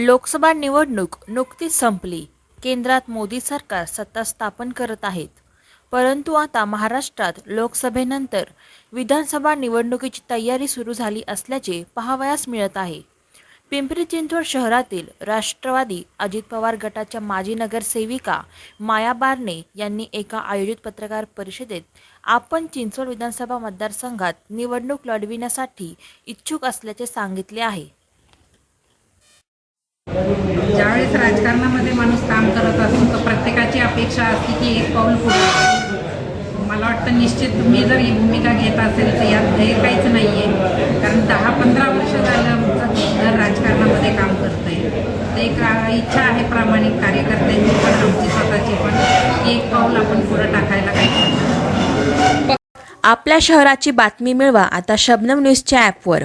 लोकसभा निवडणूक नुकतीच संपली. केंद्रात मोदी सरकार सत्ता स्थापन करत आहेत. परंतु आता महाराष्ट्रात लोकसभेनंतर विधानसभा निवडणुकीची तयारी सुरू झाली असल्याचे पाहावयास मिळत आहे. पिंपरी चिंचवड शहरातील राष्ट्रवादी अजित पवार गटाच्या माजी नगरसेविका माया बारणे यांनी एका आयोजित पत्रकार परिषदेत आपण चिंचवड विधानसभा मतदारसंघात निवडणूक लढविण्यासाठी इच्छुक असल्याचे सांगितले आहे. ज्यावेळेस राजकारणामध्ये माणूस काम करत असतो तर प्रत्येकाची अपेक्षा असते की एक पाऊल पुढे मला वाटतं निश्चित मी जर ही भूमिका घेत असेल तर यात ध्येय काहीच नाही आहे कारण दहा पंधरा वर्ष झालं घर राजकारणामध्ये काम करतं आहे ते एक इच्छा आहे प्रामाणिक कार्यकर्त्यांची पण आमची स्वतःची पण की एक पाऊल आपण पुढं टाकायला काही आपल्या शहराची बातमी मिळवा आता शबनम न्यूजच्या ॲपवर